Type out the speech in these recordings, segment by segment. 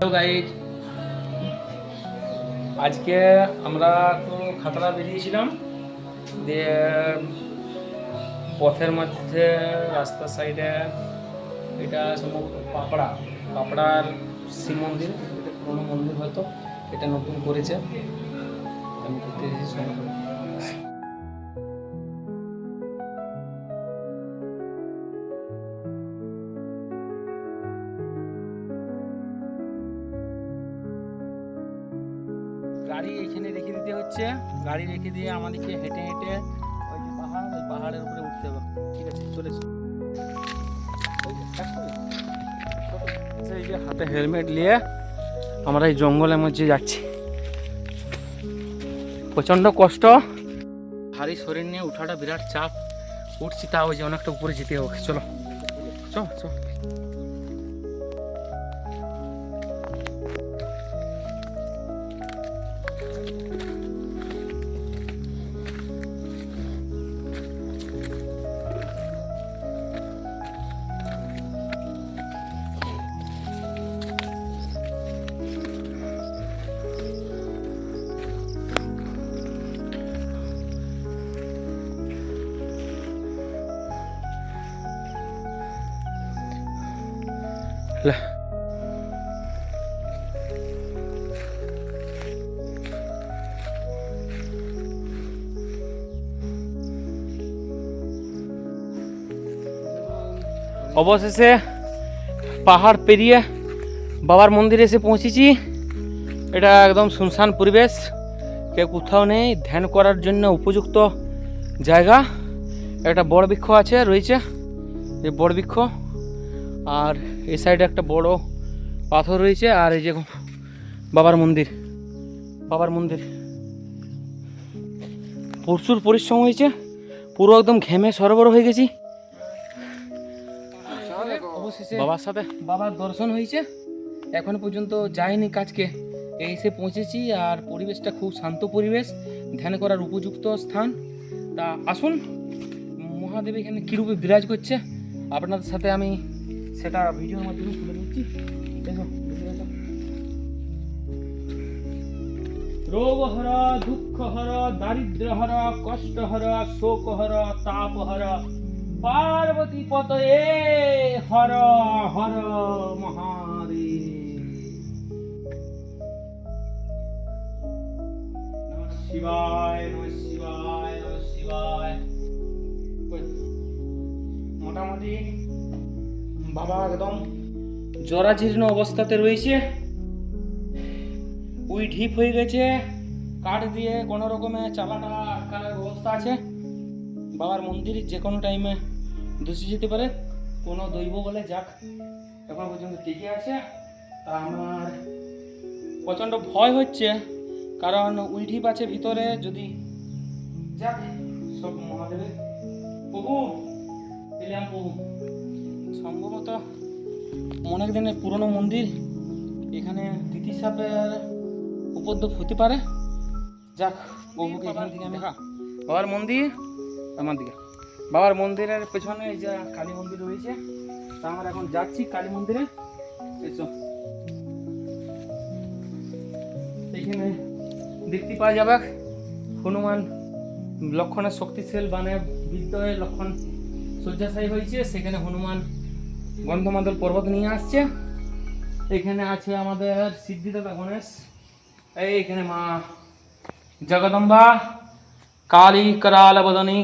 Hello আজকে আমরা তো খাতড়া বেরিয়েছিলাম, দিয়ে পথের মধ্যে রাস্তার সাইডে এটা সম্ভবত পাপড়া, পাপড়ার শিব মন্দির, এটা পুরোনো মন্দির হয়তো, এটা নতুন করেছে। আমি ঘুরতে এসেছি গাড়ি এখানে রেখে দিতে হচ্ছে। গাড়ি রেখে দিয়ে আমাদেরকে হেঁটে হেঁটে ওই যে পাহাড় ওই পাহাড়ের উপরে উঠতে হবে। ঠিক আছে চলে যে, back করো। আচ্ছা, এই যে হাতে হেলমেট নিয়ে আমরা এই জঙ্গলের মধ্যে যাচ্ছি। প্রচণ্ড কষ্ট। ভারী শরীর নিয়ে উঠাটা বিরাট চাপ। উঠছি তাও যে অনেকটা উপরে যেতে হবে। চলো চল চল। অবশেষে পাহাড় পেরিয়ে বাবার মন্দিরে এসে পৌঁছেছি। এটা একদম শুনশান পরিবেশ। কেউ কোথাও নেই। ধ্যান করার জন্য উপযুক্ত জায়গা। একটা বড় বৃক্ষ আছে, রয়েছে। এই বড় বৃক্ষ। আর এই সাইডে একটা বড় পাথর রয়েছে আর এই যে বাবার মন্দির। বাবার মন্দির। প্রচুর পরিশ্রম হয়েছে। পুরো একদম ঘেমে সরবর হয়ে গেছি। অবশেষে বাবার সাথে? বাবার দর্শন হয়েছে। এখন পর্যন্ত যাইনি কাজকে। এই এসে পৌঁছেছি আর পরিবেশটা খুব শান্ত পরিবেশ। ধ্যান করার উপযুক্ত স্থান। তা আসুন মহাদেব এখানে কীরূপে বিরাজ করছে? আপনাদের সাথে আমি সেটা ভিডিওর মাধ্যমে তুলে দিচ্ছি দেখো রোগ হর দুঃখ হর দারিদ্র হর কষ্ট হর শোক হর তাপ হর পার্বতী পতয়ে হর হর মহাদেব শিবায় শিবায়, নমঃ শিবায়। মোটামুটি বাবা একদম জরাজীর্ণ অবস্থাতে রয়েছে। উই ঢিপ হয়ে গেছে, কাঠ দিয়ে কোনো রকমে চালাটা আটকানোর ব্যবস্থা আছে? বাবার মন্দির যে কোনো টাইমে ধসে যেতে পারে। কোনো দৈব বলে যাক। এখন পর্যন্ত টিকে আছে। তা আমার প্রচণ্ড ভয় হচ্ছে। কারণ উই ঢিপ আছে ভিতরে যদি যাক, সব মহাদেবের প্রভু এলাম প্রভু। সম্ভবত অনেক দিনের পুরনো মন্দির। এখানে তিতি সাপের উপদ্রব হতে পারে। যাক, প্রভুকে এখান থেকে আমি বাবার মন্দির? আমার দিকে। বাবার মন্দিরের পেছনে এই যে কালী মন্দির রয়েছে, তা আমরা এখন যাচ্ছি কালী মন্দিরে। এসো এইখানে দেখতে পাওয়া যাবে হনুমান লক্ষণের শক্তিশীল বানে বিদ্য হয়ে লক্ষণ শয্যাশায়ী হয়েছে। সেখানে হনুমান গন্ধমাদল পর্বত নিয়ে আসছে। এখানে আছে আমাদের সিদ্ধিদাতা গণেশ। এই এখানে মা জগদম্বা কালী করাল বদনী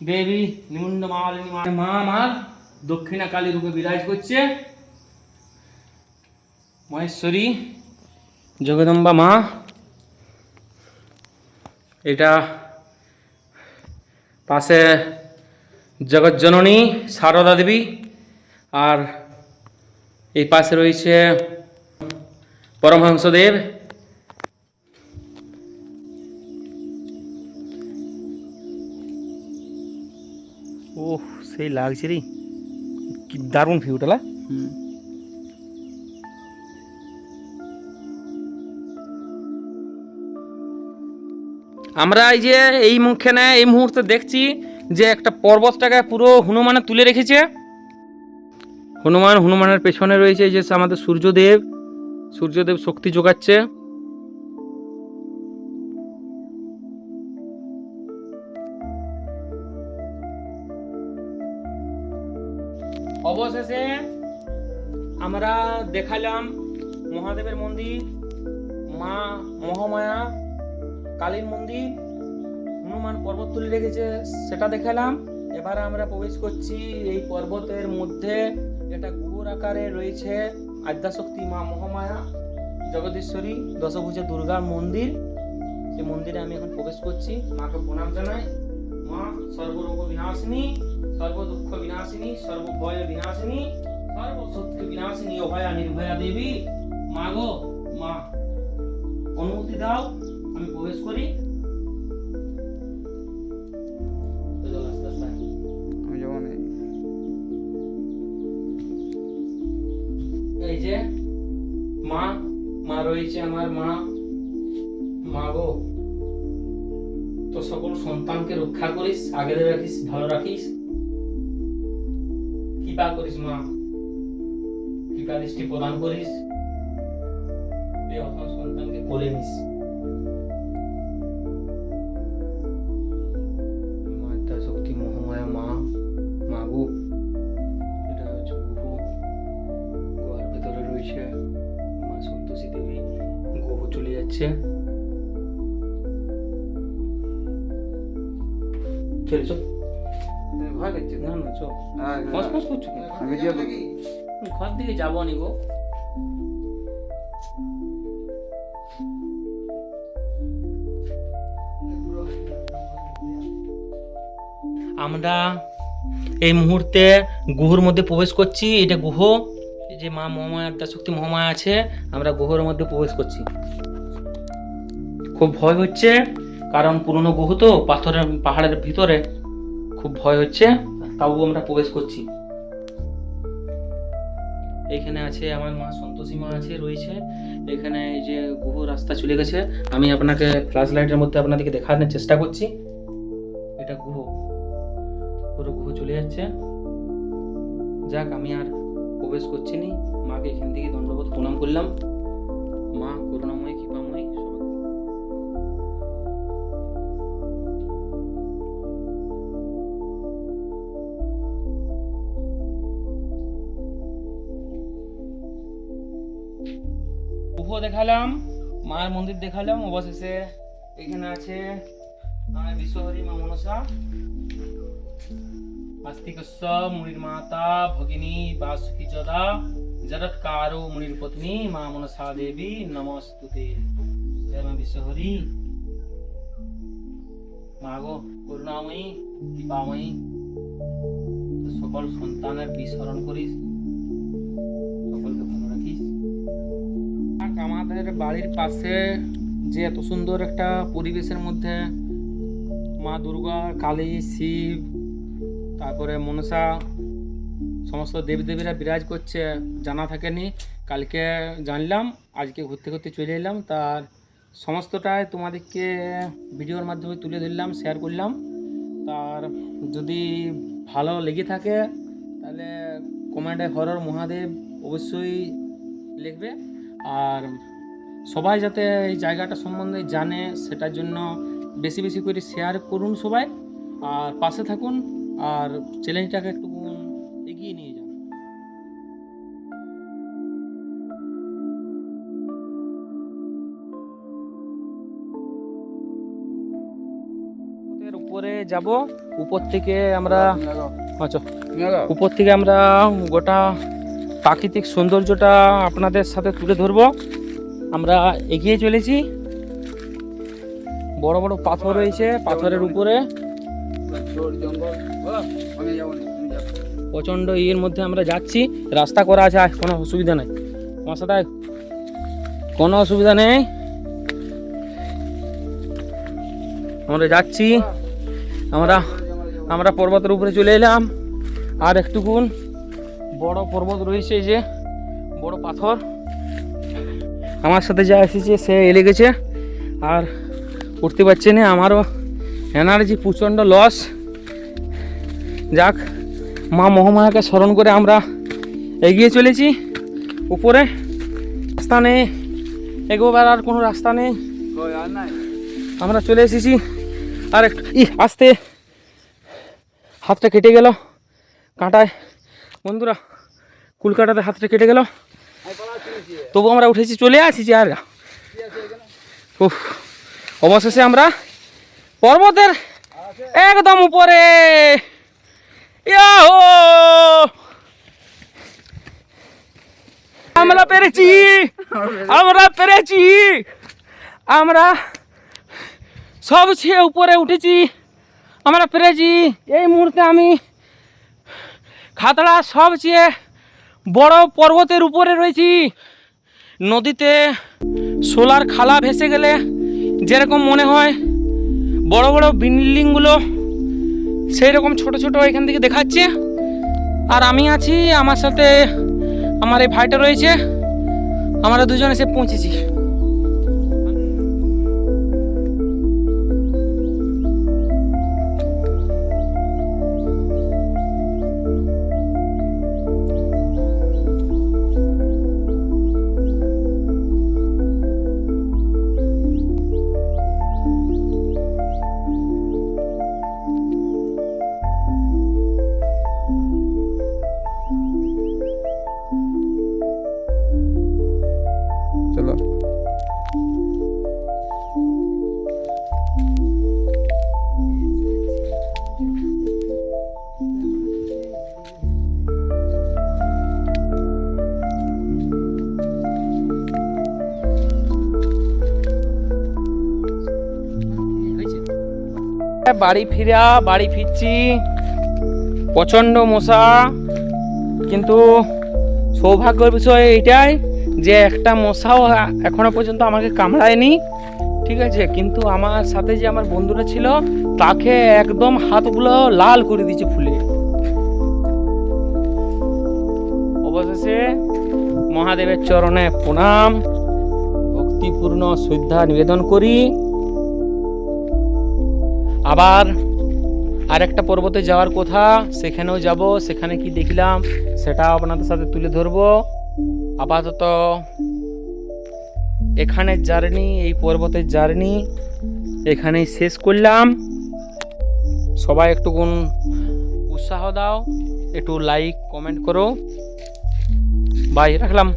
দেবী নিমুন্ড মালিনী মা মা আমার দক্ষিণা কালী রূপে বিরাজ করছে। মহেশ্বরী, জগদম্বা মা, এটা পাশে জগজ্জননী, সারদা দেবী, আর এই পাশে রয়েছে পরমহংসদেব। সেই লাগছে রে কি দারুণ ভিউটা আমরা এই যে এই মুখখানে, এই মুহূর্তে দেখছি যে একটা পর্বতটাকে পুরো হনুমানে তুলে রেখেছে। হনুমান, হনুমানের পেছনে রয়েছে যে আমাদের সূর্যদেব। সূর্যদেব শক্তি যোগাচ্ছে। দেখালাম মহাদেবের মন্দির, মা মহামায়া কালীর মন্দির, হনুমান পর্বত তুলে রেখেছে, সেটা দেখালাম এবার আমরা প্রবেশ করছি এই পর্বতের মধ্যে এটা গুহর আকারে রয়েছে আদ্যাশক্তি মা মহামায়া, জগদীশ্বরী, দশভুজা দুর্গা মন্দির। সেই মন্দিরে আমি এখন প্রবেশ করছি। মাকে প্রণাম জানাই। মা, সর্বরোগ বিনাশিনী সর্ব দুঃখ বিনাশিনী, সর্বভয় বিনাশিনী সর্বশত্রু বিনাশিনী নির্ভয়া দেবী। মা গো মা। অনুমতি দাও আমি প্রবেশ করি। এই যে মা মা রয়েছে আমার মা। মা গো তো সকল সন্তানকে রক্ষা করিস আগলে রাখিস ভালো রাখিস। কৃপা করিস মা। কৃপা দৃষ্টি প্রদান করিস। অসম সন্তানকে কোলে নিস। মাতা শক্তি মহামায়া মা মাগো। এটা হচ্ছে গুহু। গুহার ভেতরে রয়েছে মা সন্তোষী দেবী। গুহু চলে যাচ্ছে। চল চল। ভয় করছে না না চল। হ্যাঁ, ফস ফস করছ? আমি যে ঘর দিকে যাব নি গো? আমরা এই মুহূর্তে গুহর মধ্যে প্রবেশ করছি। এটা গুহ যে মা মহামায়া শক্তি মহামায়া আছে, আমরা গুহর মধ্যে প্রবেশ করছি। খুব ভয় হচ্ছে, কারণ পুরনো গুহ তো পাথরের, পাহাড়ের ভিতরে খুব ভয় হচ্ছে, তাও আমরা প্রবেশ করছি। এখানে আছে আমার মা সন্তোষী মা আছে, রয়েছে। এখানে এই যে বহু রাস্তা চলে গেছে। আমি আপনাকে ফ্ল্যাশ লাইটের মধ্যে আপনাদেরকে দেখানোর চেষ্টা করছি। এটা গুহ। পুরো গুহ চলে যাচ্ছে। যাক, আমি আর প্রবেশ করছি নি। মাকে এখান থেকে দণ্ডবোধ প্রণাম করলাম। মা, করুণাময়, কৃপাময়ী। দেখালাম, মায়ের মন্দির দেখালাম, অবশেষে এখানে আছে বিশ্বহরি মা মনসা আস্তিকস্য মুনির মাতা, ভগিনী, বাসুকি যদা, জরৎকারো, মুনির পত্নী, মা মনসা দেবী, নমস্তুতে। জয় মা বিশ্বহরি। মা গো, করুণাময়ী, কৃপাময়ী সকল সন্তানের বিস্মরণ করিস। আমাদের বাড়ির পাশে যে এত সুন্দর একটা পরিবেশের মধ্যে মা দুর্গা, কালী, শিব, তারপরে মনসা, সমস্ত দেবদেবীরা বিরাজ করছে, জানা থাকেনি। কালকে জানলাম, আজকে ঘুরতে ঘুরতে চলে এলাম, তার সমস্তটাই তোমাদেরকে ভিডিওর মাধ্যমে তুলে ধরলাম শেয়ার করলাম। তার যদি ভালো লেগে থাকে, তাহলে কমেন্টে হরর মহাদেব অবশ্যই লিখবে। আর সবাই যাতে এই জায়গাটা সম্বন্ধে জানে সেটার জন্য বেশি বেশি করে শেয়ার করুন সবাই আর পাশে থাকুন আর চ্যালেঞ্জটাকে একটু এগিয়ে নিয়ে যান। উপরে যাব উপর থেকে আমরা আচ্ছা। উপর থেকে আমরা গোটা প্রাকৃতিক সৌন্দর্যটা আপনাদের সাথে তুলে ধরবো। আমরা এগিয়ে চলেছি। বড় বড় পাথর রয়েছে, পাথরের উপরে। প্রচণ্ড ইয়ের মধ্যে আমরা যাচ্ছি। রাস্তা করা আছে কোনো অসুবিধা নেই। আমার সাথে কোনো অসুবিধা নেই। আমরা যাচ্ছি। আমরা আমরা পর্বতের উপরে চলে এলাম। আর একটুকুন। বড় পর্বত রয়েছে যে বড় পাথর। আমার সাথে যা এসেছে সে এলে গেছে। আর উঠতে পারছে না আমারও এনার্জি প্রচণ্ড লস যাক মা মহামায়াকে স্মরণ করে আমরা এগিয়ে চলেছি। উপরে রাস্তা নেই এগোবার আর কোনো রাস্তা নেই। আমরা চলে এসেছি। আর একটু ই আসতে। হাতটা কেটে গেল। কাঁটায় বন্ধুরা কুল কাটাতে হাতটা কেটে গেল। তবু আমরা উঠেছি, চলে আসিছি আর? উফ, অবশেষে আমরা পর্বতের একদম উপরে! আমরা পেরেছি আমরা পেরেছি আমরা সবচেয়ে উপরে উঠেছি আমরা পেরেছি এই মুহূর্তে আমি খাতড়া সবচেয়ে বড় পর্বতের উপরে রয়েছি। নদীতে সোলার খালা ভেসে গেলে যেরকম মনে হয় বড় বড় বিল্ডিংগুলো সেই রকম ছোট ছোট এখান থেকে দেখাচ্ছে। আর আমি আছি, আমার সাথে আমার এই ভাইটা রয়েছে। আমরা দুজন এসে পৌঁছেছি। বাড়ি ফিরা, বাড়ি ফিরছি। প্রচণ্ড মশা। কিন্তু সৌভাগ্যের বিষয় এইটাই যে একটা মশাও এখনও পর্যন্ত আমাকে কামড়ায়নি। ঠিক আছে, কিন্তু আমার সাথে যে আমার বন্ধুরা ছিল, তাকে একদম হাতগুলো লাল করে দিয়েছে ফুলে। অবশেষে মহাদেবের চরণে প্রণাম। ভক্তিপূর্ণ শ্রদ্ধা নিবেদন করি। আবার আরেকটা পর্বতে যাওয়ার কথা, সেখানেও যাব, সেখানে কি দেখলাম সেটা আপনাদের সাথে তুলে ধরবো। আপাতত এখানের জার্নি, এই পর্বতের জার্নি এখানেই শেষ করলাম। সবাই একটুকুন উৎসাহ দাও, একটু লাইক কমেন্ট করো। বাই রাখলাম।